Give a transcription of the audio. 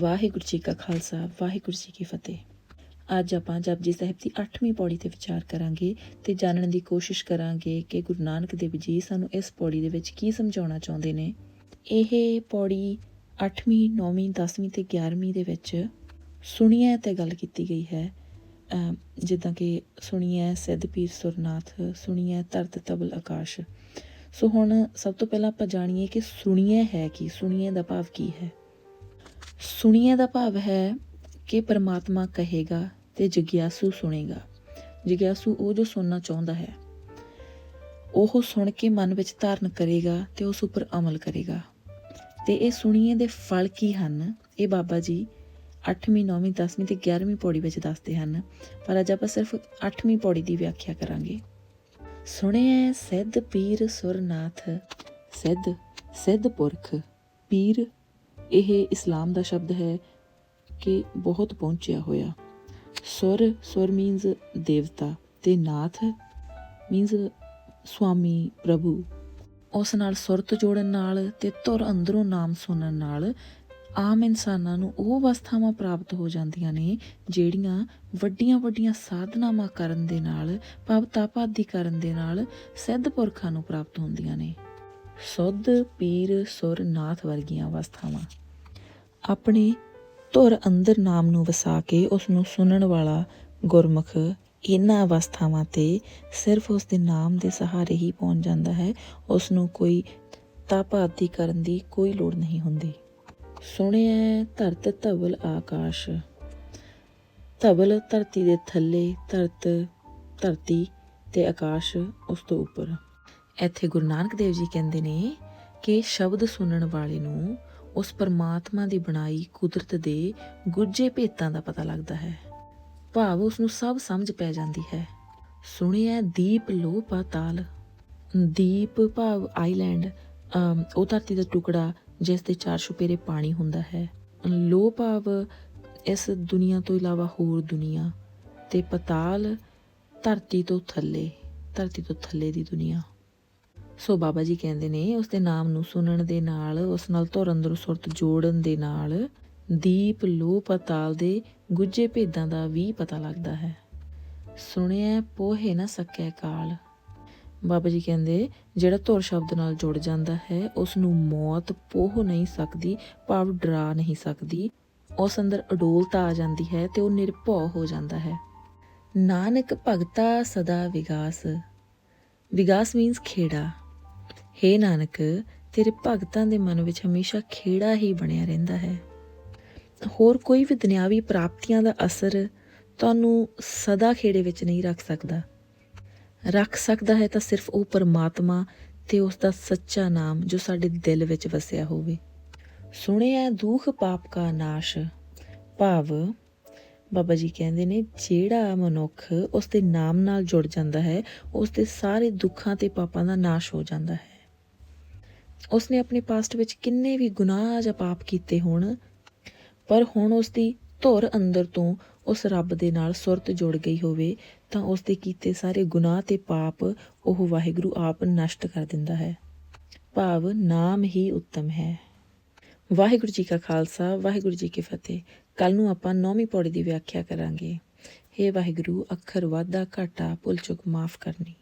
ਵਾਹਿਗੁਰੂ ਜੀ ਕਾ ਖਾਲਸਾ, ਵਾਹਿਗੁਰੂ ਜੀ ਕੀ ਫਤਿਹ। ਅੱਜ ਆਪਾਂ ਜਪਜੀ ਸਾਹਿਬ ਦੀ 8ਵੀਂ ਪੌੜੀ ਤੇ ਵਿਚਾਰ ਕਰਾਂਗੇ ਤੇ ਜਾਣਨ ਦੀ ਕੋਸ਼ਿਸ਼ ਕਰਾਂਗੇ ਕਿ ਗੁਰੂ ਨਾਨਕ ਦੇਵ ਜੀ ਸਾਨੂੰ ਇਸ ਪੌੜੀ ਦੇ ਵਿੱਚ ਕੀ ਸਮਝਾਉਣਾ ਚਾਹੁੰਦੇ ਨੇ। ਇਹ ਪੌੜੀ 8ਵੀਂ 9ਵੀਂ 10ਵੀਂ ਤੇ 11ਵੀਂ ਦੇ ਵਿੱਚ ਸੁਣੀਏ ਤੇ ਗੱਲ ਕੀਤੀ ਗਈ ਹੈ। ਜਿੱਦਾਂ ਕਿ ਸੁਣੀਏ ਸਿੱਧ ਪੀਰ ਸੁਰਨਾਥ ਸੁਣੀਏ ਧਰਤ ਤਬਲ ਆਕਾਸ਼। ਸੋ ਹੁਣ ਸਭ ਤੋਂ ਪਹਿਲਾਂ ਆਪਾਂ ਜਾਣੀਏ ਕਿ ਸੁਣੀਏ ਹੈ ਕੀ ਸੁਣੀਏ ਦਾ ਭਾਵ ਕੀ ਹੈ। ਸੁਣੀਏ ਦਾ ਭਾਵ ਹੈ ਕਿ ਪਰਮਾਤਮਾ ਕਹੇਗਾ ਤੇ ਜਗਿਆਸੂ ਸੁਣੇਗਾ। ਜਗਿਆਸੂ ਉਹ ਜੋ ਸੁਣਨਾ ਚਾਹੁੰਦਾ ਹੈ, ਉਹ ਸੁਣ ਕੇ ਮਨ ਵਿੱਚ ਧਾਰਨ ਕਰੇਗਾ ਤੇ ਉਸ ਉੱਪਰ ਅਮਲ ਕਰੇਗਾ। ਤੇ ਇਹ ਸੁਣੀਏ ਦੇ ਫਲ ਕੀ ਹਨ? ਇਹ ਬਾਬਾ ਜੀ 8ਵੀਂ 9ਵੀਂ 10ਵੀਂ ਤੇ 11ਵੀਂ ਪੌੜੀ ਵਿੱਚ ਦੱਸਦੇ ਹਨ, ਪਰ ਅੱਜ ਆਪਾਂ ਸਿਰਫ 8ਵੀਂ ਪੌੜੀ ਦੀ ਵਿਆਖਿਆ ਕਰਾਂਗੇ। ਸੁਣਿਐ ਸਿੱਧ ਪੀਰ ਸੁਰਨਾਥ ਸਿੱਧ ਸਿੱਧ ਪੁਰਖ, ਪੀਰ ਇਹ ਇਸਲਾਮ ਦਾ ਸ਼ਬਦ ਹੈ ਕਿ ਬਹੁਤ ਪਹੁੰਚਿਆ ਹੋਇਆ। ਸੁਰ ਸੁਰ ਮੀਨਸ ਦੇਵਤਾ ਤੇ ਨਾਥ ਮੀਨਸ ਸੁਆਮੀ ਪ੍ਰਭੂ। ਉਸ ਨਾਲ ਸੁਰਤ ਜੋੜਨ ਨਾਲ ਤੇ ਤੁਰ ਅੰਦਰੋਂ ਨਾਮ ਸੁਣਨ ਨਾਲ ਆਮ ਇਨਸਾਨਾਂ ਨੂੰ ਉਹ ਅਵਸਥਾਵਾਂ ਪ੍ਰਾਪਤ ਹੋ ਜਾਂਦੀਆਂ ਨੇ ਜਿਹੜੀਆਂ ਵੱਡੀਆਂ ਵੱਡੀਆਂ ਸਾਧਨਾਵਾਂ ਕਰਨ ਦੇ ਨਾਲ, ਭਾਵ ਤਪਾਦੀ ਕਰਨ ਦੇ ਨਾਲ ਸਿੱਧ ਪੁਰਖਾਂ ਨੂੰ ਪ੍ਰਾਪਤ ਹੁੰਦੀਆਂ ਨੇ। ਸੁੱਧ, ਪੀਰ, ਸੁਰ, ਨਾਥ ਵਰਗੀਆਂ ਅਵਸਥਾਵਾਂ। ਆਪਣੇ ਧੁਰ ਅੰਦਰ ਨਾਮ ਨੂੰ ਵਸਾ ਕੇ ਉਸ ਨੂੰ ਸੁਣਨ ਵਾਲਾ ਗੁਰਮੁਖ ਇਹਨਾਂ ਅਵਸਥਾਵਾਂ ਤੇ ਸਿਰਫ ਉਸ ਦੇ ਨਾਮ ਦੇ ਸਹਾਰੇ ਹੀ ਪਹੁੰਚ ਜਾਂਦਾ ਹੈ। ਉਸ ਨੂੰ ਕੋਈ ਤਪ ਆਦਿ ਕਰਨ ਦੀ ਕੋਈ ਲੋੜ ਨਹੀਂ ਹੁੰਦੀ। ਸੁਣਿਐ ਧਰਤ ਧਵਲ ਆਕਾਸ਼। ਧਵਲ ਧਰਤੀ ਦੇ ਥੱਲੇ, ਧਰਤ ਧਰਤੀ ਤੇ ਆਕਾਸ਼ ਉਸ ਤੋਂ ਉੱਪਰ। ਇੱਥੇ ਗੁਰੂ ਨਾਨਕ ਦੇਵ ਜੀ ਕਹਿੰਦੇ ਨੇ ਕਿ ਸ਼ਬਦ ਸੁਣਨ ਵਾਲੇ ਨੂੰ ਉਸ ਪਰਮਾਤਮਾ ਦੀ ਬਣਾਈ ਕੁਦਰਤ ਦੇ ਗੁੱਜੇ ਭੇਤਾਂ ਦਾ ਪਤਾ ਲੱਗਦਾ ਹੈ। ਭਾਵ ਉਸ ਨੂੰ ਸਭ ਸਮਝ ਪੈ ਜਾਂਦੀ ਹੈ। ਸੁਣਿਆ ਦੀਪ ਲੋ ਪਾਤਾਲ ਦੀਪ ਭਾਵ ਆਈਲੈਂਡ ਉਹ ਧਰਤੀ ਦਾ ਟੁਕੜਾ ਜਿਸ ਦੇ ਚਾਰ ਛੁਪੇਰੇ ਪਾਣੀ ਹੁੰਦਾ ਹੈ। ਲੋ ਭਾਵ ਇਸ ਦੁਨੀਆ ਤੋਂ ਇਲਾਵਾ ਹੋਰ ਦੁਨੀਆ ਤੇ ਪਤਾਲ ਧਰਤੀ ਤੋਂ ਥੱਲੇ, ਧਰਤੀ ਤੋਂ ਥੱਲੇ ਦੀ ਦੁਨੀਆ। ਸੋ ਬਾਬਾ ਜੀ ਕਹਿੰਦੇ ਨੇ, ਉਸ ਦੇ ਨਾਮ ਨੂੰ ਸੁਣਨ ਦੇ ਨਾਲ, ਉਸ ਨਾਲ ਧੁਰ ਅੰਦਰੋਂ ਸੁਰਤ ਜੋੜਨ ਦੇ ਨਾਲ ਦੀਪ ਲੋ ਪਤਾਲ ਦੇ ਗੁੱਜੇ ਭੇਦਾਂ ਦਾ ਵੀ ਪਤਾ ਲੱਗਦਾ ਹੈ। ਸੁਣਿਆ ਪੋਹੇ ਨਾ ਸਕੈ ਕਾਲ। ਬਾਬਾ ਜੀ ਕਹਿੰਦੇ, ਜਿਹੜਾ ਧੁਰ ਸ਼ਬਦ ਨਾਲ ਜੁੜ ਜਾਂਦਾ ਹੈ, ਉਸ ਨੂੰ ਮੌਤ ਪੋਹ ਨਹੀਂ ਸਕਦੀ, ਭਾਵ ਡਰਾ ਨਹੀਂ ਸਕਦੀ। ਉਸ ਅੰਦਰ ਅਡੋਲਤਾ ਆ ਜਾਂਦੀ ਹੈ ਤੇ ਉਹ ਨਿਰਭਉ ਹੋ ਜਾਂਦਾ ਹੈ। ਨਾਨਕ ਭਗਤਾ ਸਦਾ ਵਿਗਾਸ। ਵਿਗਾਸ ਮੀਨਸ ਖੇੜਾ। ਹੇ ਨਾਨਕ, ਤੇਰੇ ਭਗਤਾਂ ਦੇ ਮਨ ਵਿੱਚ ਹਮੇਸ਼ਾ ਖੇੜਾ ਹੀ ਬਣਿਆ ਰਹਿੰਦਾ ਹੈ। ਹੋਰ ਕੋਈ ਵੀ ਦੁਨਿਆਵੀ ਪ੍ਰਾਪਤੀਆਂ ਦਾ ਅਸਰ ਤੁਹਾਨੂੰ ਸਦਾ ਖੇੜੇ ਵਿੱਚ ਨਹੀਂ ਰੱਖ ਸਕਦਾ। ਰੱਖ ਸਕਦਾ ਹੈ ਤਾਂ ਸਿਰਫ ਉਹ ਪਰਮਾਤਮਾ ਤੇ ਉਸ ਦਾ ਸੱਚਾ ਨਾਮ ਜੋ ਸਾਡੇ ਦਿਲ ਵਿੱਚ ਵਸਿਆ ਹੋਵੇ। ਸੁਣਿਆ ਦੁੱਖ ਪਾਪ ਕਾ ਨਾਸ਼। ਭਾਵ, ਬਾਬਾ ਜੀ ਕਹਿੰਦੇ ਨੇ, ਜਿਹੜਾ ਮਨੁੱਖ ਉਸ ਦੇ ਨਾਮ ਨਾਲ ਜੁੜ ਜਾਂਦਾ ਹੈ ਉਸ ਦੇ ਸਾਰੇ ਦੁੱਖਾਂ ਤੇ ਪਾਪਾਂ ਦਾ ਨਾਸ਼ ਹੋ ਜਾਂਦਾ ਹੈ। ਉਸਨੇ ਆਪਣੇ ਪਾਸਟ ਵਿੱਚ ਕਿੰਨੇ ਵੀ ਗੁਨਾਹ ਜਾਂ ਪਾਪ ਕੀਤੇ ਹੋਣ, ਪਰ ਹੁਣ ਉਸ ਦੀ ਧੁਰ ਅੰਦਰ ਤੋਂ ਉਸ ਰੱਬ ਦੇ ਨਾਲ ਸੁਰਤ ਜੁੜ ਗਈ ਹੋਵੇ, ਤਾਂ ਉਸ ਦੇ ਕੀਤੇ ਸਾਰੇ ਗੁਨਾਹ ਤੇ ਪਾਪ ਉਹ ਵਾਹਿਗੁਰੂ ਆਪ ਨਸ਼ਟ ਕਰ ਦਿੰਦਾ ਹੈ। ਭਾਵ ਨਾਮ ਹੀ ਉੱਤਮ ਹੈ। ਵਾਹਿਗੁਰੂ ਜੀ ਕਾ ਖਾਲਸਾ, ਵਾਹਿਗੁਰੂ ਜੀ ਕੀ ਫਤਿਹ। ਕੱਲ ਨੂੰ ਆਪਾਂ ਨੌਵੀਂ ਪੌੜੀ ਦੀ ਵਿਆਖਿਆ ਕਰਾਂਗੇ। ਹੇ ਵਾਹਿਗੁਰੂ, ਅੱਖਰ ਵਾਧਾ ਘਾਟਾ, ਭੁੱਲ ਚੁੱਕ, ਮਾਫ ਕਰਨੀ।